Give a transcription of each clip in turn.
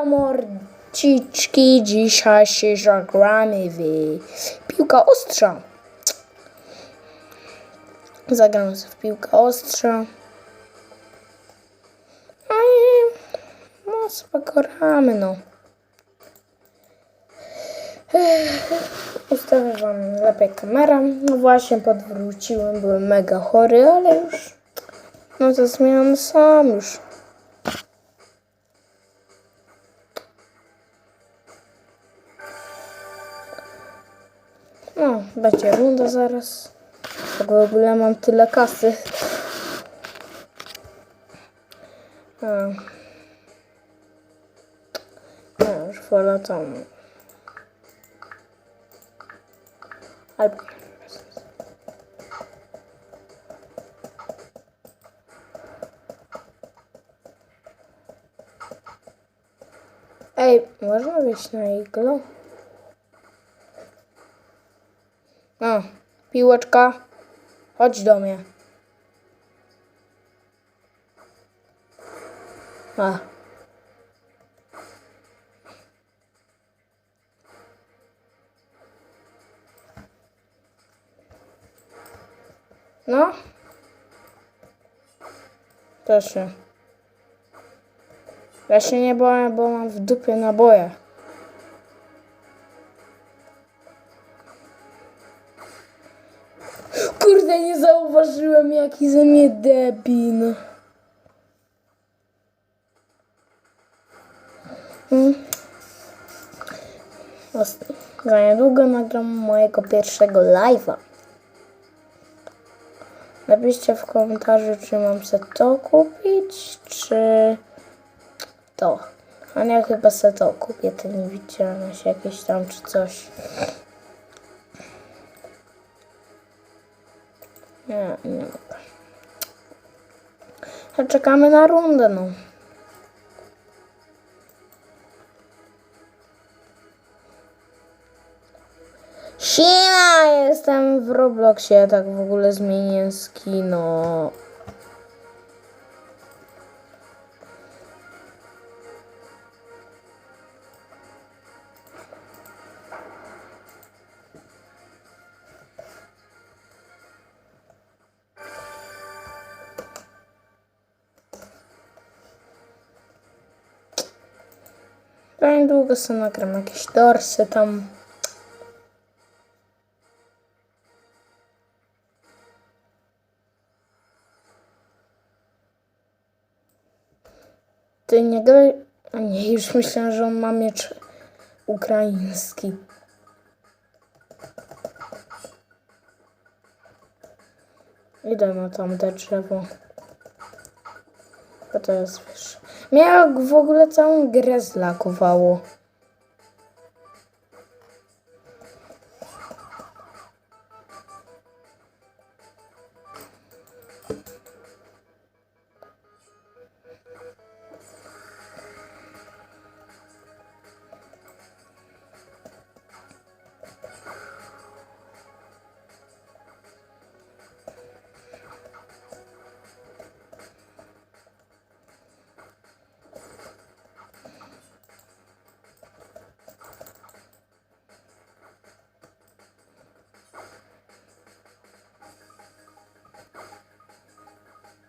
Elo morciczki, dzisiaj się zagramy w piłka ostrza. Zagramy sobie w piłkę ostrza. No i no spoko ramy, no. Ustawię wam lepiej kamerę. No właśnie podwróciłem, byłem mega chory, ale już no to zmiany sam już. No, będzie runda zaraz. W ogóle mam tyle kasy. A. No, już wolę tam. Albo Ej, można wyjść na iglo? O, piłeczka. Chodź do mnie. A. No. Proszę. Ja się nie boję, bo mam w dupie naboje. Zauważyłem, jaki ze mnie debin. Hmm. Za niedługo nagram mojego pierwszego live'a. Napiszcie w komentarzu, czy mam se to kupić, czy to. A nie, chyba se to kupię, te niewidzialność jakieś tam, czy coś. Nie, nie. A czekamy na rundę, no. Siema, jestem w Robloxie, tak w ogóle zmienię skino. Ja niedługo sobie nagram jakieś dorsy tam. Ty nie graj... A nie, już myślałem, że on ma miecz ukraiński. Idę na tamte drzewo. To jest wyższe. Mnie w ogóle całą grę zlakowało.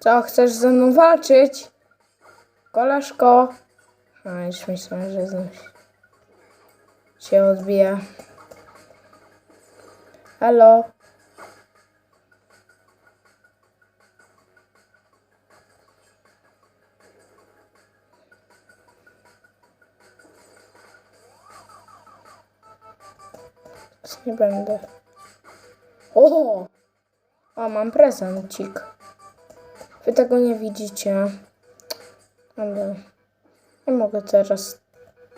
Co, chcesz ze mną walczyć? Koleżko. A, już myślałem, że znów się odbija. Halo? Nie będę. O! O, mam prezencik. Wy tego nie widzicie. Ale nie mogę teraz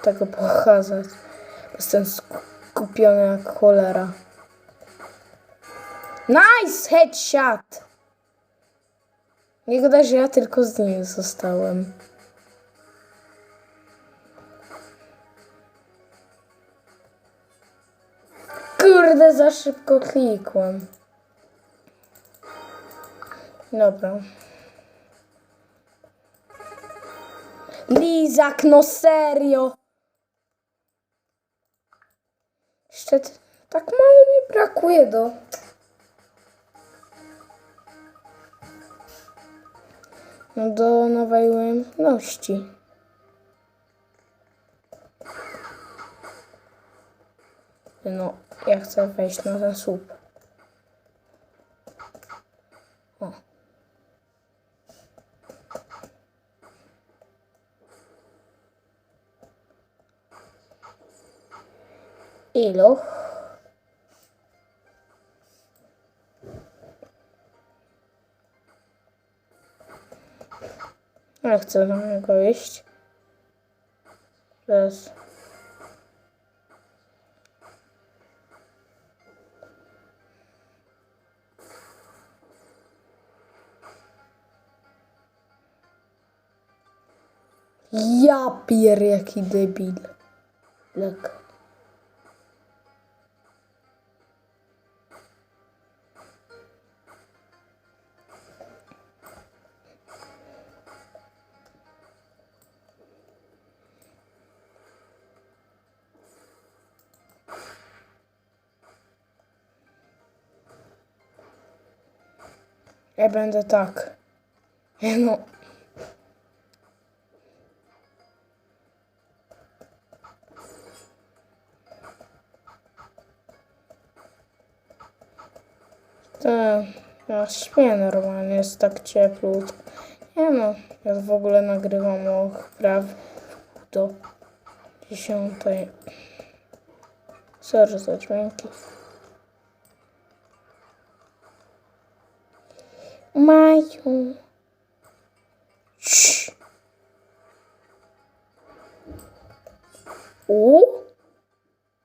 tego pokazać. Jestem skupiony jak cholera. Nice headshot! Nie gadaj, że ja tylko z nim zostałem. Kurde, za szybko klikłem. Dobra. Izak, no serio. Jeszcze tak mało mi brakuje do... No do nowej umiejętności. No, ja chcę wejść na ten słup. O. Ilu? Ja chcę do niego iść. Teraz. Ja pier jaki debil. Lek. Ja będę tak. No. Tak, ja śpię normalnie, jest tak cieplutko. Nie no, ja w ogóle nagrywam o prawie do dziesiątej. Sorry za dźwięki. Maju. Cii. U?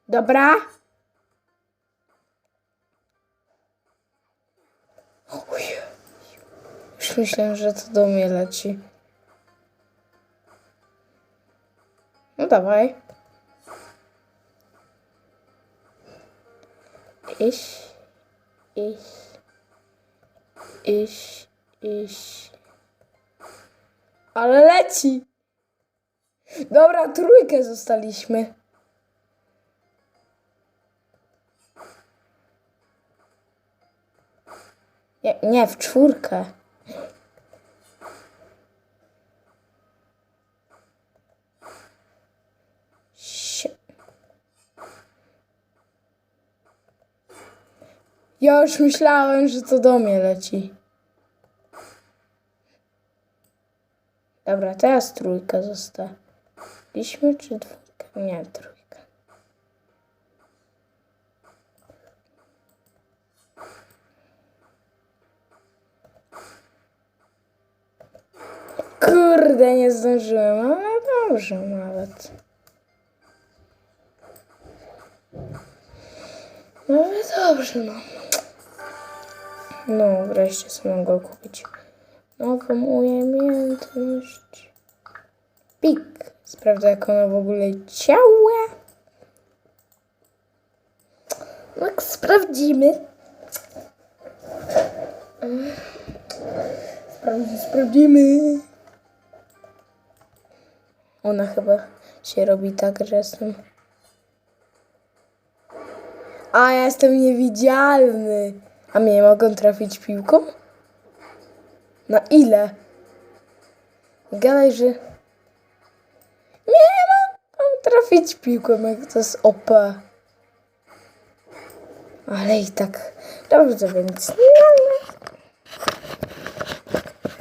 Dobra. Uj. Już myślałem, że to do mnie leci. No dawaj. Iść, iść, iść, iść. Ale leci. Dobra, trójkę zostaliśmy. Nie, nie, w czwórkę. Ja już myślałem, że to do mnie leci. Dobra, teraz trójka zostaliśmy, czy dwójka? Nie, trójka. Kurde, nie zdążyłem, ale dobrze nawet. No ale dobrze, no. No, wreszcie sobie mogę kupić nową umiejętność. Pik. Sprawdzę, jak ona w ogóle działa. Tak, sprawdzimy. Sprawdzi, sprawdzimy. Ona chyba się robi tak, że jestem. A ja jestem niewidzialny. A mnie mogą trafić piłką? Na ile? Gadaj, że. Nie mogą trafić piłką, jak to jest OP. Ale i tak. Dobrze, więc. No,